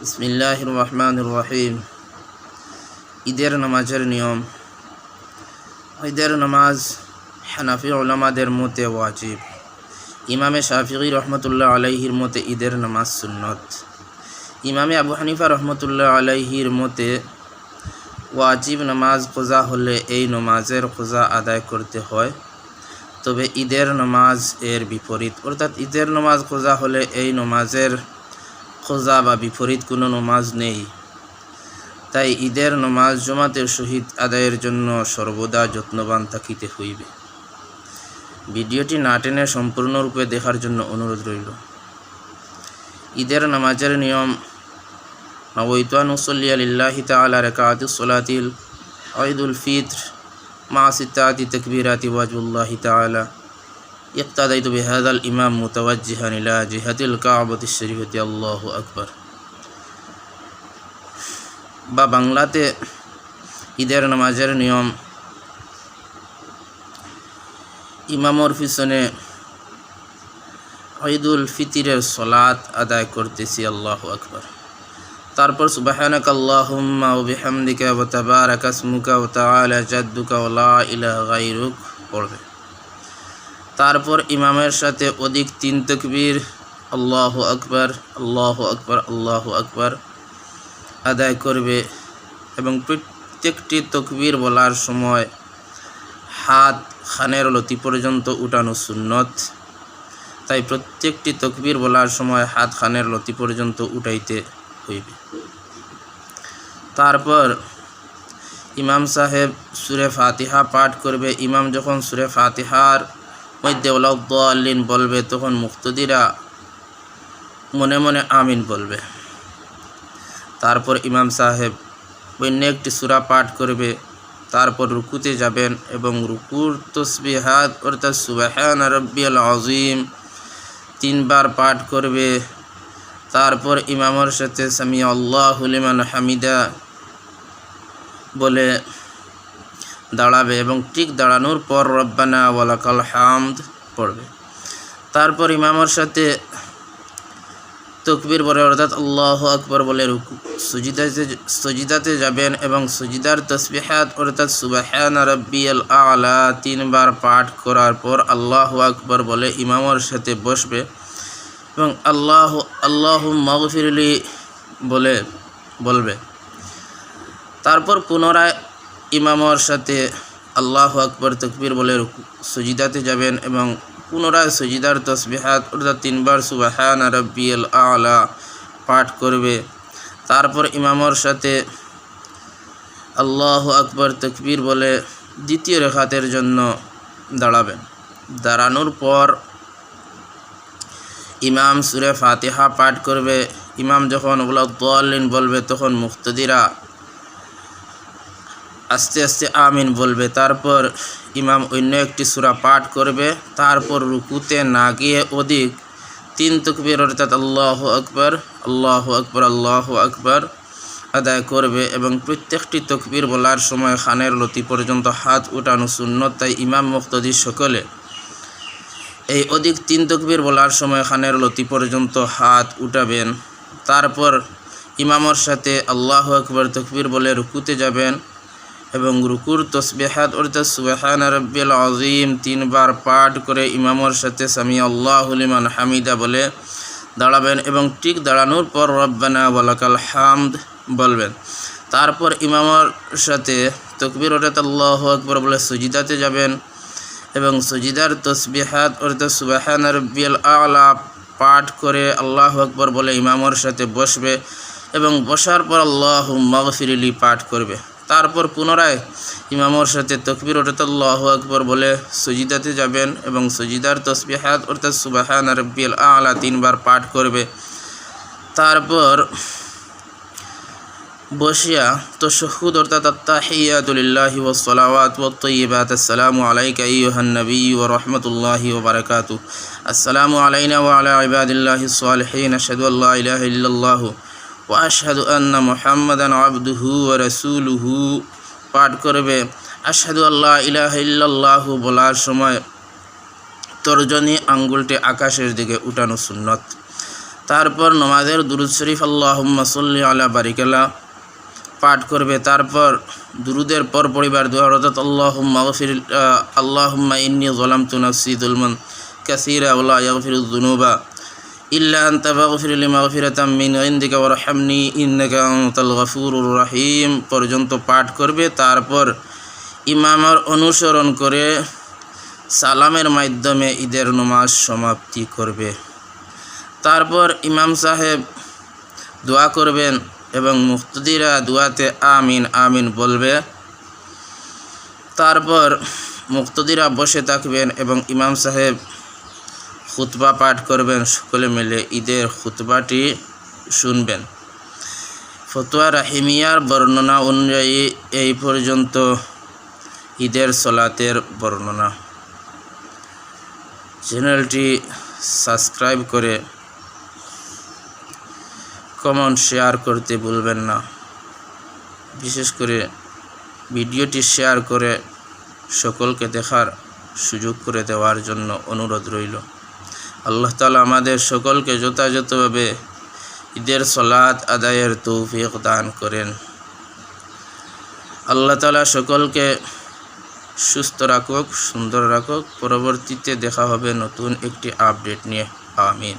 বিসমিল্লাহ রহমান রহিম ঈদের নামাজের নিয়ম। ঈদের নামাজ হানাফি ওলামাদের মতে ওয়াজিব। ইমামে শাফিঈ রহমতুল্লাহ আলাইহির মতে ঈদের নামাজ সুন্নত। ইমামে আবু হানিফা রহমতুল্লাহ আলাইহির মতে ওয়াজিব নামাজ কোজা হলে এই নমাজের কোজা আদায় করতে হয়। তবে ঈদের নামাজ এর বিপরীত। অর্থাৎ ঈদের নামাজ কোজা হলে এই নমাজের খোজা বা বিপরীত কোনো নমাজ নেই। তাই ঈদের নমাজ জমাতের সহিত আদায়ের জন্য সর্বদা যত্নবান থাকিতে হইবে। ভিডিওটি না টেনে সম্পূর্ণরূপে দেখার জন্য অনুরোধ রইল। ঈদের নামাজের নিয়ম নবৈতানুসল্লি আলিল্লাহি তালা রেকাত সোলাতিল, ঈদুল ফিত্র, মা সিতাতি তকবিরাতি ওয়াজুল্লাহি তালা ইকতাদাইতু বিহাদাল ইমাম মুতাওয়াজ্জিহান ইলা জিহাদিল কাবাতি শরীফতি আল্লাহ আকবর। বা বাংলাতে ঈদের নামাজের নিয়ম ইমামর পিছনে ঈদুল ফিতিরের সলাত আদায় করতেছি, আল্লাহ আকবর। তারপর সুবাহানক আল্লাহুম্মা ও বিহামদিকা ও তাবারাকাসমুকা ও তাআলা জাদ্দুকা ওয়া লা ইলাহা পড়বে। তারপর ইমামের সাথে অধিক তিন তকবীর, আল্লাহ আকবর আল্লাহ আকবর আল্লাহ আকবর আদায় করবে এবং প্রত্যেকটি তকবীর বলার সময় হাত খানের লতি পর্যন্ত উঠানো সুন্নত। তাই প্রত্যেকটি তকবীর বলার সময় হাত খানের লতি পর্যন্ত উঠাইতে হইবে। তারপর ইমাম সাহেব সুরে ফাতিহা পাঠ করবে। ইমাম যখন সুরে ফাতিহার ওলাউদ্দিন বলবে, তখন মুক্তদিরা মনে মনে আমিন বলবে। তারপর ইমাম সাহেব অন্য একটি সুরা পাঠ করবে, তারপর রুকুতে যাবেন এবং রুকুর তসবিহাত, অর্থাৎ সুবাহান রব্বিয়াল আজিম তিনবার পাঠ করবে। তারপর ইমামের সাথে সামি আল্লাহ হুলিমান হামিদা বলে দাঁড়াবে এবং ঠিক দাঁড়ানোর পর রব্বানা ওয়ালাকাল হামদ পড়বে। তারপর ইমামের সাথে তকবির বলে অর্থাৎ আল্লাহ আকবর বলে রুকু। সুজিদাতে সজিদাতে যাবেন এবং সুজিদার তসবিহাত, অর্থাৎ সুবাহান রব্বিয়াল আলা তিনবার পাঠ করার পর আল্লাহ আকবর বলে ইমামের সাথে বসবে এবং আল্লাহ আল্লাহ মগফিরলি বলে বলবে। তারপর পুনরায় ইমামর সাথে আল্লাহ আকবর তকবির বলে সজিদাতে যাবেন এবং পুনরায় সজিদার তসবিহাত অর্থাৎ তিনবার সুবাহান রব্বিয়াল আলা পাঠ করবে। তারপর ইমামর সাথে আল্লাহ আকবর তকবির বলে দ্বিতীয় রেখাতের জন্য দাঁড়াবেন। দাঁড়ানোর পর ইমাম সুরে ফাতেহা পাঠ করবে। ইমাম যখন ওগুলো বলবে, তখন মুক্তদিরা আস্তে আস্তে আমিন বলবে। তারপর ইমাম অন্য একটি সুরা পাঠ করবে। তারপর রুকুতে না গিয়ে অধিক তিন তকবির অর্থাৎ আল্লাহ আকবর আল্লাহ আকবর আল্লাহ আকবর আদায় করবে এবং প্রত্যেকটি তকবির বলার সময় খানের লতি পর্যন্ত হাত উঠানো শূন্য তাই ইমাম মুক্তদি সকলে এই অধিক তিন তকবির বলার সময় খানের লতি পর্যন্ত হাত উঠাবেন। তারপর ইমামর সাথে আল্লাহ আকবর তকবির বলে রুকুতে যাবেন। এবং রুকুর তসবেহাত অর্থাৎ সুবাহান রব্বিল আজিম তিনবার পাঠ করে ইমামর সাথে সামি আল্লাহলিমান হামিদা বলে দাঁড়াবেন এবং ঠিক দাঁড়ানোর পর রব্বানা ওয়ালাকাল হামদ বলবেন। তারপর ইমামর সাথে তকবির অর্থাৎ আল্লাহ আকবর বলে সুজিদাতে যাবেন এবং সুজিদার তসবিহাত অর্থাৎ সুবাহান রব্বিল আলা পাঠ করে আল্লাহ আকবর বলে ইমামর সাথে বসবে এবং বসার পর আল্লাহ মগফিরিলি পাঠ করবে। তারপর পুনরায় ইমামর সাথে তকবির অর্থাৎ আকবর বলে সজিদাতে যাবেন এবং সজিদার তসবিহাত অর্থাৎ সুবাহান রব্বিল আলা তিনবার পাঠ করবে। তারপর বসিয়া তশহুদ অর্থাৎ আত্তাহিয়াতুলিল্লাহি ওয়াসসালাওয়াত ওয়াত-তাইয়্যিবাত আসসালামু আলাইকা নবী ওয়া রাহমাতুল্লাহি ওয়া আসসালামু আলাইনা ওয়া আলা ইবাদিল্লাহিস সালিহিন আশহাদু আল্লা ইলাহা ইল্লাল্লাহু। ওয়াশহাদু আন্না মুহাম্মাদান আবদুহু ওয়া রাসূলুহু। পাঠ করবে, আশহাদু আল্লাহ ইলাহা ইল্লাল্লাহু বলার সময় তর্জনী আঙ্গুলটি আকাশের দিকে উঠানো সুন্নত। তারপর নমাজের দুরুদ শরীফ, আল্লাহুম্মা সাল্লি আলা বারিকাল্লা পাঠ করবে। তারপর দুরুদের পর পরিবার দোয়া অর্থাৎ আল্লাহুম্মা গফির আল্লাহুম্মা ইন্নি যালামতু নাফসি যুলমান কাসীরা ওয়া লা আনতা ফাগফির লি মাগফিরাতাম মিন ইনদিকা ওয়ারহামনি ইন্নাকা আনতাল গফুরুর রহিম পর্যন্ত পাঠ করবে, তারপর ইমামের অনুসরণ করে সালামের মাধ্যমে ঈদের নমাজ সমাপ্তি করবে। তারপর ইমাম সাহেব দোয়া করবেন এবং মুক্তদিরা দোয়াতে আমিন আমিন বলবে। তারপর মুক্তদিরা বসে থাকবেন এবং ইমাম সাহেব খুতবা পাঠ করবেন, সকলে মিলে ঈদের খুতবাটি শুনবেন। ফতোয়া রাহিমিয়ার বর্ণনা অনুযায়ী এই পর্যন্ত ঈদের সলাতের বর্ণনা। চ্যানেলটি সাবস্ক্রাইব করে কমেন্ট শেয়ার করতে ভুলবেন না। বিশেষ করে ভিডিওটি শেয়ার করে সকলকে দেখার সুযোগ করে দেওয়ার জন্য অনুরোধ রইল। আল্লাহ তালা আমাদের সকলকে যথাযথভাবে ঈদের সলাৎ আদায়ের তৌফিক দান করেন। আল্লাহ তালা সকলকে সুস্থ রাখুক, সুন্দর রাখুক। পরবর্তীতে দেখা হবে নতুন একটি আপডেট নিয়ে। আমিন।